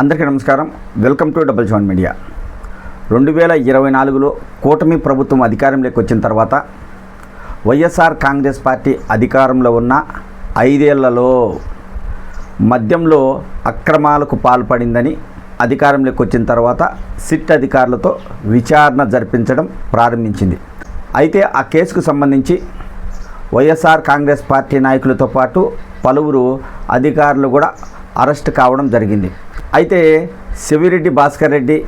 అందరికీ నమస్కారం. Welcome to double seven media. రెండు వేల ఇరవై నాలుగులో కూటమి ప్రభుత్వం అధికారంలోకి వచ్చిన తర్వాత వైఎస్ఆర్ కాంగ్రెస్ పార్టీ అధికారంలో ఉన్న ఐదేళ్ళలో మద్యంలో అక్రమాలకు పాల్పడిందని అధికారంలోకి వచ్చిన తర్వాత సిట్ అధికారులతో విచారణ జరిపించడం ప్రారంభించింది. అయితే ఆ కేసుకు సంబంధించి వైఎస్ఆర్ కాంగ్రెస్ పార్టీ నాయకులతో పాటు పలువురు అధికారులు కూడా అరెస్ట్ కావడం జరిగింది. అయితే శివిరెడ్డి భాస్కర్ రెడ్డి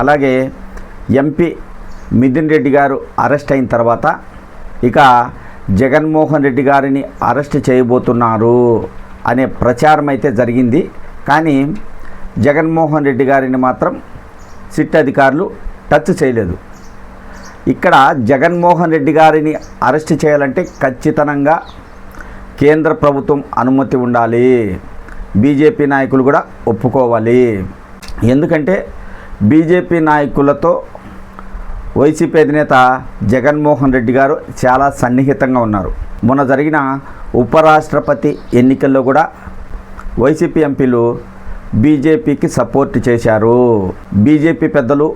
అలాగే ఎంపీ మిథున్ రెడ్డి గారు అరెస్ట్ అయిన తర్వాత ఇక జగన్మోహన్ రెడ్డి గారిని అరెస్ట్ చేయబోతున్నారు అనే ప్రచారం అయితే జరిగింది. కానీ జగన్మోహన్ రెడ్డి గారిని మాత్రం సిట్ అధికారులు టచ్ చేయలేదు. ఇక్కడ జగన్మోహన్ రెడ్డి గారిని అరెస్ట్ చేయాలంటే ఖచ్చితంగా కేంద్ర ప్రభుత్వం అనుమతి ఉండాలి. బీజేపీ నాయకులు కూడా ఒప్పుకోవాలి. ఎందుకంటే బీజేపీ నాయకులతో వైసీపీ అధినేత జగన్మోహన్ రెడ్డి గారు చాలా సన్నిహితంగా ఉన్నారు. మొన్న జరిగిన ఉపరాష్ట్రపతి ఎన్నికల్లో కూడా వైసీపీ ఎంపీలు బీజేపీకి సపోర్ట్ చేశారు. బీజేపీ పెద్దలు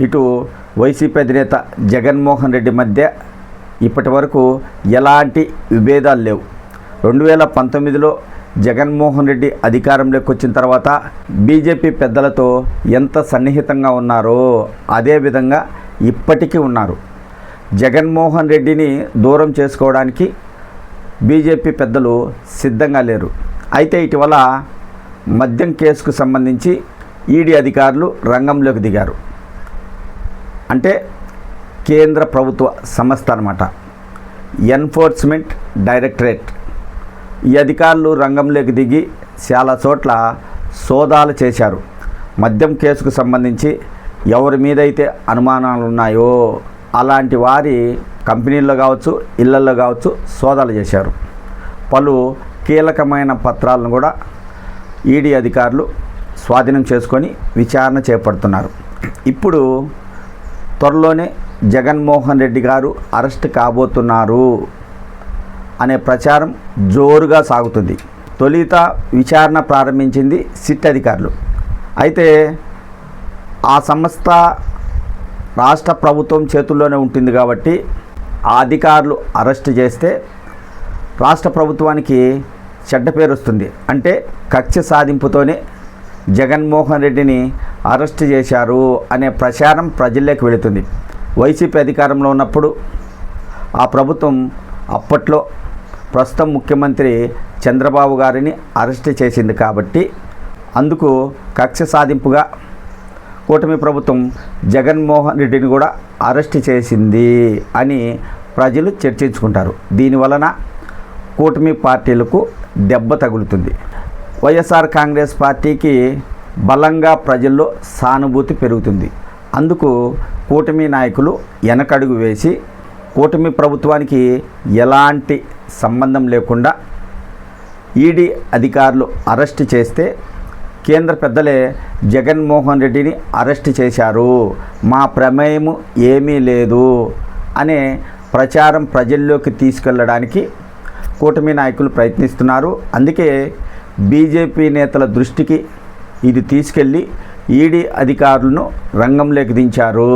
ఇటు వైసీపీ అధినేత జగన్మోహన్ రెడ్డి మధ్య ఇప్పటి వరకు ఎలాంటి విభేదాలు లేవు. రెండు వేల పంతొమ్మిదిలో జగన్మోహన్ రెడ్డి అధికారంలోకి వచ్చిన తర్వాత బీజేపీ పెద్దలతో ఎంత సన్నిహితంగా ఉన్నారో అదేవిధంగా ఇప్పటికీ ఉన్నారు. జగన్మోహన్ రెడ్డిని దూరం చేసుకోవడానికి బీజేపీ పెద్దలు సిద్ధంగా లేరు. అయితే ఇటీవల మద్యం కేసుకు సంబంధించి ఈడీ అధికారులు రంగంలోకి దిగారు. అంటే కేంద్ర ప్రభుత్వ సంస్థ అనమాట ఎన్ఫోర్స్మెంట్ డైరెక్టరేట్ ఈ అధికారులు రంగంలోకి దిగి చాలా చోట్ల సోదాలు చేశారు. మద్యం కేసుకు సంబంధించి ఎవరి మీద అయితే అనుమానాలు ఉన్నాయో అలాంటి వారి కంపెనీల్లో కావచ్చు ఇళ్ళలో కావచ్చు సోదాలు చేశారు. పలు కీలకమైన పత్రాలను కూడా ఈడీ అధికారులు స్వాధీనం చేసుకొని విచారణ చేపడుతున్నారు. ఇప్పుడు త్వరలోనే జగన్మోహన్ రెడ్డి గారు అరెస్ట్ కాబోతున్నారు. అనే ప్రచారం జోరుగా సాగుతుంది. తొలిత విచారణ ప్రారంభించింది సిట్ అధికారులు. అయితే ఆ సంస్థ రాష్ట్ర ప్రభుత్వం చేతుల్లోనే ఉంటుంది కాబట్టి ఆ అధికారులు అరెస్ట్ చేస్తే రాష్ట్ర ప్రభుత్వానికి చెడ్డ పేరు వస్తుంది. అంటే కక్ష సాధింపుతోనే జగన్మోహన్ రెడ్డిని అరెస్ట్ చేశారు అనే ప్రచారం ప్రజల్లోకి వెళుతుంది. వైసీపీ అధికారంలో ఉన్నప్పుడు ఆ ప్రభుత్వం అప్పట్లో ప్రస్తుతం ముఖ్యమంత్రి చంద్రబాబు గారిని అరెస్ట్ చేసింది కాబట్టి అందుకు కక్ష సాధింపుగా కూటమి ప్రభుత్వం జగన్మోహన్ రెడ్డిని కూడా అరెస్ట్ చేసింది అని ప్రజలు చర్చించుకుంటారు. దీనివలన కూటమి పార్టీలకు దెబ్బ తగులుతుంది. వైఎస్ఆర్ కాంగ్రెస్ పార్టీకి బలంగా ప్రజల్లో సానుభూతి పెరుగుతుంది. అందుకు కూటమి నాయకులు వెనకడుగు వేసి కూటమి ప్రభుత్వానికి ఎలాంటి సంబంధం లేకుండా ఈడీ అధికారులు అరెస్ట్ చేస్తే కేంద్ర పెద్దలే జగన్మోహన్ రెడ్డిని అరెస్ట్ చేశారు. మా ప్రమేయము ఏమీ లేదు అనే ప్రచారం ప్రజల్లోకి తీసుకెళ్ళడానికి కూటమి నాయకులు ప్రయత్నిస్తున్నారు. అందుకే బీజేపీ నేతల దృష్టికి ఇది తీసుకెళ్ళి ఈడీ అధికారులను రంగంలోకి దించారు.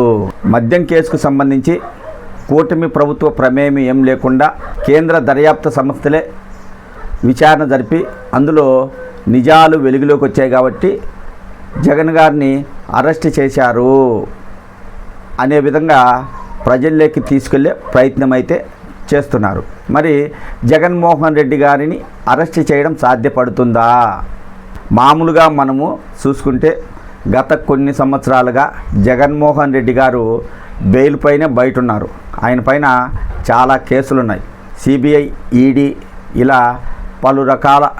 మద్యం కేసుకు సంబంధించి కూటమి ప్రభుత్వ ప్రమేయం ఏం లేకుండా కేంద్ర దర్యాప్తు సంస్థలే విచారణ జరిపి అందులో నిజాలు వెలుగులోకి వచ్చాయి కాబట్టి జగన్ గారిని అరెస్ట్ చేశారు అనే విధంగా ప్రజల్లోకి తీసుకెళ్ళే ప్రయత్నం అయితే చేస్తున్నారు. మరి జగన్మోహన్ రెడ్డి గారిని అరెస్ట్ చేయడం సాధ్యపడుతుందా? మామూలుగా మనము చూసుకుంటే గత కొన్ని సంవత్సరాలుగా జగన్మోహన్ రెడ్డి గారు బెయిల్ పైనే బయట ఉన్నారు ఆయన పైన చాలా కేసులు ఉన్నాయి సిబిఐ ఈడీ ఇలా పలు రకాల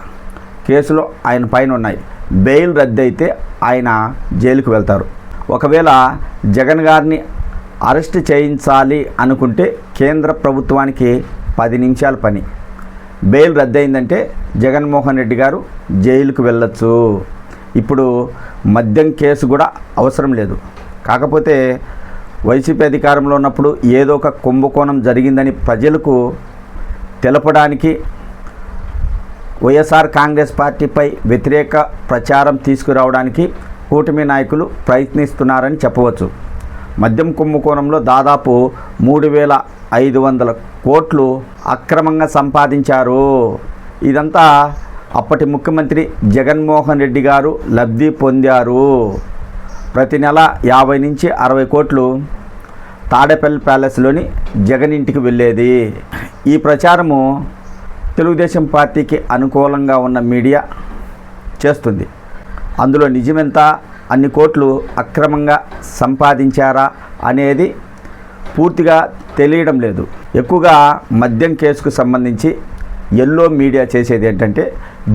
కేసులు ఆయన పైన ఉన్నాయి బెయిల్ రద్దయితే ఆయన జైలుకు వెళ్తారు. ఒకవేళ జగన్ గారిని అరెస్ట్ చేయించాలి అనుకుంటే కేంద్ర ప్రభుత్వానికి పది నిమిషాల పని. బెయిల్ రద్దయిందంటే జగన్మోహన్ రెడ్డి గారు జైలుకు వెళ్ళొచ్చు. ఇప్పుడు మద్యం కేసు కూడా అవసరం లేదు. కాకపోతే వైసీపీ అధికారంలో ఉన్నప్పుడు ఏదో ఒక కుంభకోణం జరిగిందని ప్రజలకు తెలపడానికి వైఎస్ఆర్ కాంగ్రెస్ పార్టీపై వ్యతిరేక ప్రచారం తీసుకురావడానికి కూటమి నాయకులు ప్రయత్నిస్తున్నారని చెప్పవచ్చు. మద్యం కుంభకోణంలో దాదాపు మూడు వేల ఐదు వందల కోట్లు అక్రమంగా సంపాదించారు. ఇదంతా అప్పటి ముఖ్యమంత్రి జగన్మోహన్ రెడ్డి గారు లబ్ధి పొందారు. ప్రతి నెల యాభై నుంచి అరవై కోట్లు తాడేపల్లి ప్యాలెస్లోని జగన్ ఇంటికి వెళ్ళేది. ఈ ప్రచారము తెలుగుదేశం పార్టీకి అనుకూలంగా ఉన్న మీడియా చేస్తుంది. అందులో నిజమెంత అన్ని కోట్లు అక్రమంగా సంపాదించారా అనేది పూర్తిగా తెలియడం లేదు. ఎక్కువగా మద్యం కేసుకు సంబంధించి ఎల్లో మీడియా చేసేది ఏంటంటే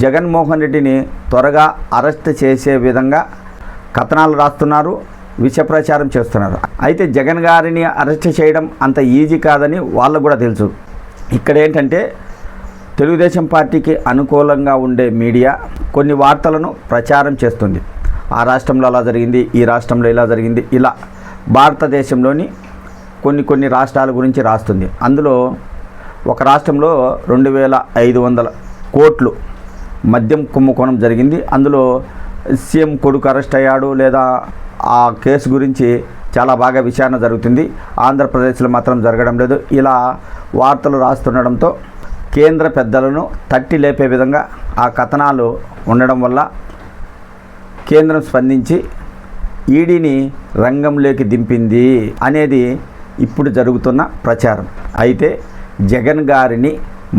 జగన్మోహన్ రెడ్డిని త్వరగా అరెస్ట్ చేసే విధంగా కథనాలు రాస్తున్నారు. విష ప్రచారం చేస్తున్నారు. అయితే జగన్ గారిని అరెస్ట్ చేయడం అంత ఈజీ కాదని వాళ్ళకు కూడా తెలుసు. ఇక్కడ ఏంటంటే తెలుగుదేశం పార్టీకి అనుకూలంగా ఉండే మీడియా కొన్ని వార్తలను ప్రచారం చేస్తుంది. ఆ రాష్ట్రంలో అలా జరిగింది ఈ రాష్ట్రంలో ఇలా జరిగింది ఇలా భారతదేశంలోని కొన్ని కొన్ని రాష్ట్రాల గురించి రాస్తుంది. అందులో ఒక రాష్ట్రంలో రెండు వేల ఐదు వందల కోట్లు మద్యం కుంభకోణం జరిగింది. అందులో సీఎం కొడుకు అరెస్ట్ అయ్యాడు లేదా ఆ కేసు గురించి చాలా బాగా విచారణ జరుగుతుంది. ఆంధ్రప్రదేశ్లో మాత్రం జరగడం లేదు. ఇలా వార్తలు రాస్తుండడంతో కేంద్ర పెద్దలను తట్టి లేపే విధంగా ఆ కథనాలు ఉండడం వల్ల కేంద్రం స్పందించి ఈడీని రంగంలోకి దింపింది అనేది ఇప్పుడు జరుగుతున్న ప్రచారం. అయితే జగన్ గారిని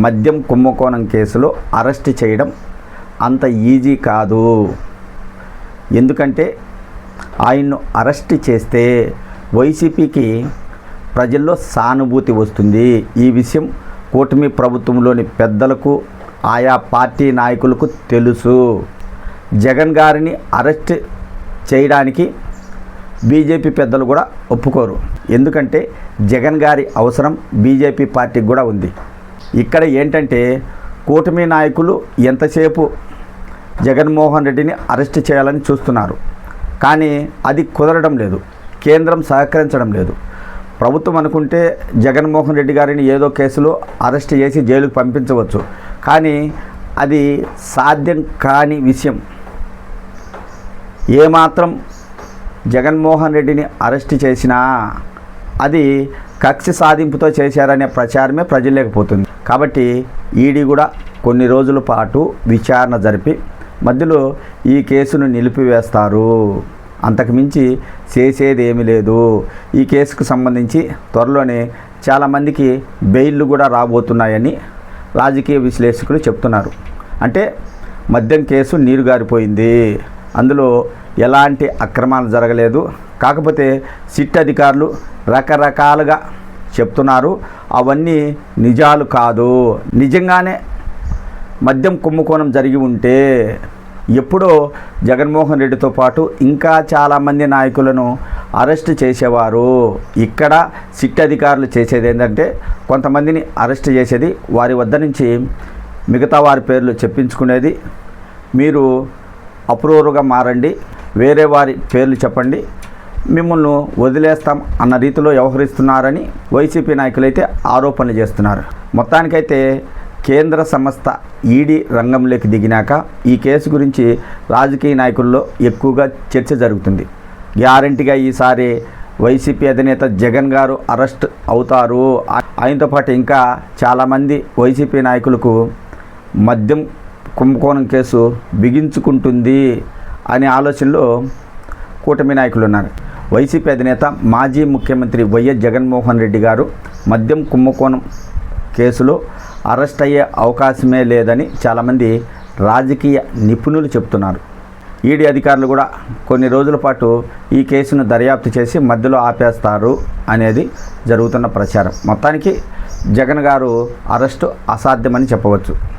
మద్యం కుంభకోణం కేసులో అరెస్ట్ చేయడం అంత ఈజీ కాదు. ఎందుకంటే ఆయన్ను అరెస్ట్ చేస్తే వైసీపీకి ప్రజల్లో సానుభూతి వస్తుంది. ఈ విషయం కూటమి ప్రభుత్వంలోని పెద్దలకు ఆయా పార్టీ నాయకులకు తెలుసు. జగన్ గారిని అరెస్ట్ చేయడానికి బీజేపీ పెద్దలు కూడా ఒప్పుకోరు. ఎందుకంటే జగన్ గారి అవసరం బీజేపీ పార్టీకి కూడా ఉంది. ఇక్కడ ఏంటంటే కూటమి నాయకులు ఎంతసేపు జగన్మోహన్ రెడ్డిని అరెస్ట్ చేయాలని చూస్తున్నారు? కానీ అది కుదరడం లేదు. కేంద్రం సహకరించడం లేదు. ప్రభుత్వం అనుకుంటే జగన్మోహన్ రెడ్డి గారిని ఏదో కేసులో అరెస్ట్ చేసి జైలుకు పంపించవచ్చు. కానీ అది సాధ్యం కాని విషయం. ఏమాత్రం జగన్మోహన్ రెడ్డిని అరెస్ట్ చేసినా అది కక్ష సాధింపుతో చేశారనే ప్రచారమే ప్రజలేకపోతుంది కాబట్టి ఈడీ కూడా కొన్ని రోజుల పాటు విచారణ జరిపి మధ్యలో ఈ కేసును నిలిపివేస్తారు. అంతకుమించి చేసేది ఏమీ లేదు. ఈ కేసుకు సంబంధించి త్వరలోనే చాలామందికి బెయిల్లు కూడా రాబోతున్నాయని రాజకీయ విశ్లేషకులు చెప్తున్నారు. అంటే మద్యం కేసు నీరు గారిపోయింది అందులో ఎలాంటి అక్రమాలు జరగలేదు. కాకపోతే సిట్ అధికారులు రకరకాలుగా చెప్తున్నారు. అవన్నీ నిజాలు కాదు. నిజంగానే మద్యం కుంభకోణం జరిగి ఉంటే ఎప్పుడో జగన్మోహన్ రెడ్డితో పాటు ఇంకా చాలామంది నాయకులను అరెస్ట్ చేసేవారు. ఇక్కడ సిట్ అధికారులు చేసేది ఏంటంటే కొంతమందిని అరెస్ట్ చేసేది వారి వద్ద నుంచి మిగతా వారి పేర్లు చెప్పించుకునేది. మీరు అప్రూవర్గా మారండి వేరే వారి పేర్లు చెప్పండి మిమ్మల్ని వదిలేస్తాం అన్న రీతిలో వ్యవహరిస్తున్నారని వైసీపీ నాయకులైతే ఆరోపణలు చేస్తున్నారు. మొత్తానికైతే కేంద్ర సంస్థ ఈడీ రంగంలోకి దిగినాక ఈ కేసు గురించి రాజకీయ నాయకుల్లో ఎక్కువగా చర్చ జరుగుతుంది. గ్యారంటీగా ఈసారి వైసీపీ అధినేత జగన్ గారు అరెస్ట్ అవుతారు. ఆయనతో పాటు ఇంకా చాలామంది వైసీపీ నాయకులకు మద్యం కుంభకోణం కేసు బిగించుకుంటుంది అనే ఆలోచనలో కూటమి నాయకులు ఉన్నారు. వైసీపీ అధినేత మాజీ ముఖ్యమంత్రి వైఎస్ జగన్మోహన్ రెడ్డి గారు మద్యం కుంభకోణం కేసులో అరెస్ట్ అయ్యే అవకాశమే లేదని చాలామంది రాజకీయ నిపుణులు చెప్తున్నారు ఈడీ అధికారులు కూడా కొన్ని రోజుల పాటు ఈ కేసును దర్యాప్తు చేసి మధ్యలో ఆపేస్తారు అనేది జరుగుతున్న ప్రచారం. మొత్తానికి జగన్ గారు అరెస్టు అసాధ్యమని చెప్పవచ్చు.